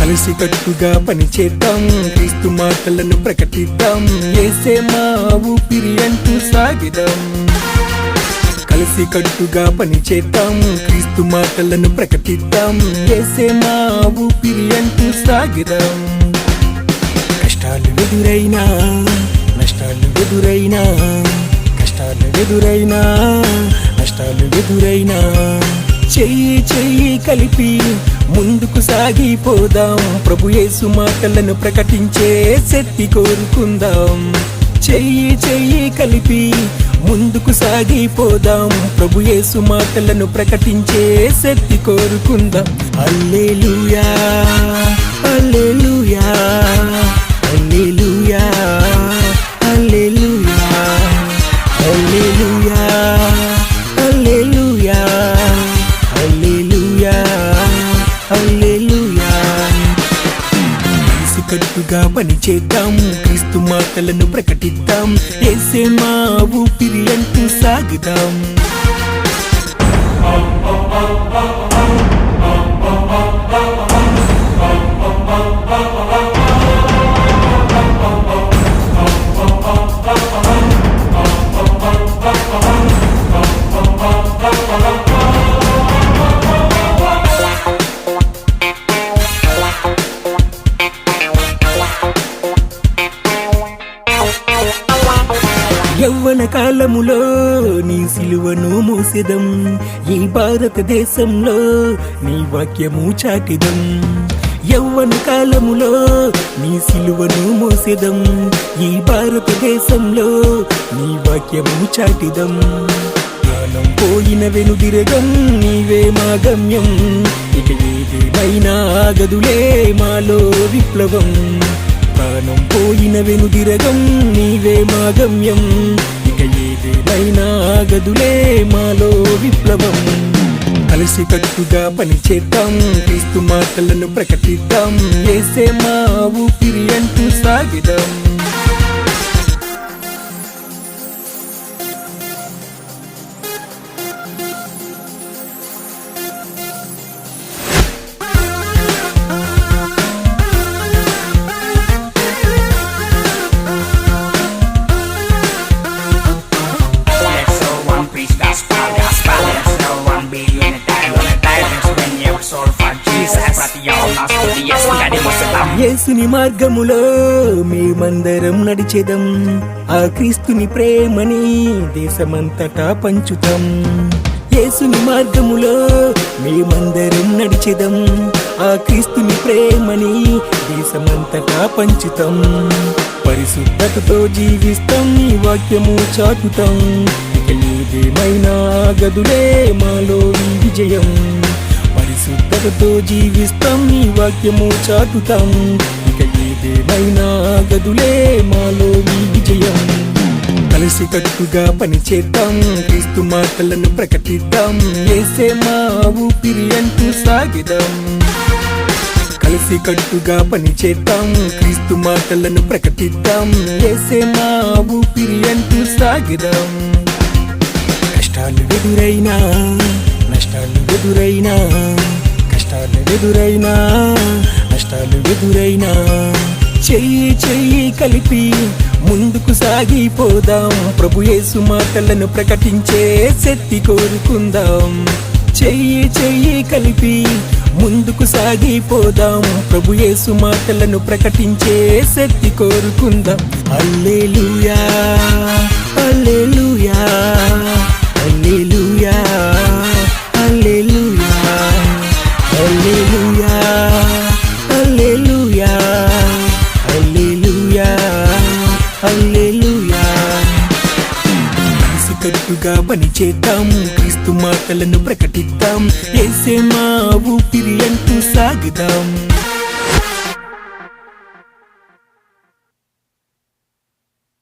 కలిసి కట్టుగా పని చేద్దాం. క్రీస్తు మాటలను ప్రకటిద్దాం. ఏసే మా ఊపిరి అంటూ సాగిదాం. కలిసి కట్టుగా పని చేద్దాం. క్రీస్తు మాటలను ప్రకటిద్దాం. చేసే మా ఊపిరి అంటూ సాగిదాం కష్టాలు ఎదురైనా నష్టాలు ఎదురైనా కష్టాలు ఎదురైనా నష్టాలు ఎదురైనా. చెయ్యి చెయ్యి కలిపి ముందుకు సాగిపోదాం. ప్రభు యేసు మాటలను ప్రకటించే శక్తి కోరుకుందాం. చెయ్యి చెయ్యి కలిపి సాగిపోదాం ప్రభు యేసు మాటలను ప్రకటించే శక్తి కోరుకుందాం. అల్లెలుయా అల్లెలుయా పని చేద్దాం క్రీస్తు మాటలను ప్రకటిద్దాం ఏసే మా ఊపిరి అంటూ సాగుదాం. కాలములో నీ సిలువను మోసెదం. ఈ భారతదేశంలో నీ వాక్యము చాటిదం. యవ్వన కాలములో నీ సిలువను మోసెదం. ఈ భారతదేశంలో నీ వాక్యము చాటిదం. ప్రాణం పోయిన వెనుదిరగం నీవే మా గమ్యం ఇక ఏదేమైనా ఆగదులే మాలో విప్లవం. ప్రాణం పోయిన వెనుదిరగం నీవే మా గమ్యం ఏదేనైనా గదులే ఆగదులే మాలో విప్లవం. కలిసి కట్టుగా పని చేద్దాం క్రీస్తు మాటలను ప్రకటిద్దాం. ఏసే మా ఊపిరి అంటూ సాగిదాం యేసుని మార్గములో మేమందరం నడిచెదం. ఆ క్రీస్తుని ప్రేమని దేశమంతటా పంచుతాం. యేసుని మార్గములో మేమందరం నడిచెదం. ఆ క్రీస్తుని ప్రేమని దేశమంతటా పంచుతాం. పరిశుద్ధతతో జీవిస్తాం నీ వాక్యము చాటుతాం. ఇక ఏదేమైనా గదులే మాలో విజయం. పరిశుద్ధతతో జీవిస్తాం నీ వాక్యము చాటుతాం. ఇక ఏదేమైనా గదులే మాలో మీ విజయం. కలిసి కట్టుగా పని చేద్దాం క్రీస్తు మాటలను ప్రకటిద్దాం వేసే మా ఊపిరి అంటూ సాగిదాం కలిసి కట్టుగా పని చేద్దాం క్రీస్తు మాటలను ప్రకటిద్దాం వేసే మా ఊపిరి అంటూ సాగిదాం కష్టాలు ఎదురైనా ఎదురైనా నష్టాలు ఎదురైనా చెయ్యి చెయ్యి కలిపి ముందుకు సాగిపోదాం. ప్రభు యేసు మాటలను ప్రకటించే శక్తి కోరుకుందాం. చెయ్యి చెయ్యి కలిపి ముందుకు సాగిపోదాం. ప్రభు యేసు మాటలను ప్రకటించే శక్తి కోరుకుందాం. అల్లెలుయా అల్లెలుయా అల్లెలుయా కలిసి పని చేద్దాం. క్రీస్తు మాటలను ప్రకటిద్దాం. ఏసే మా ఊపిరి అంటూ సాగుదాం.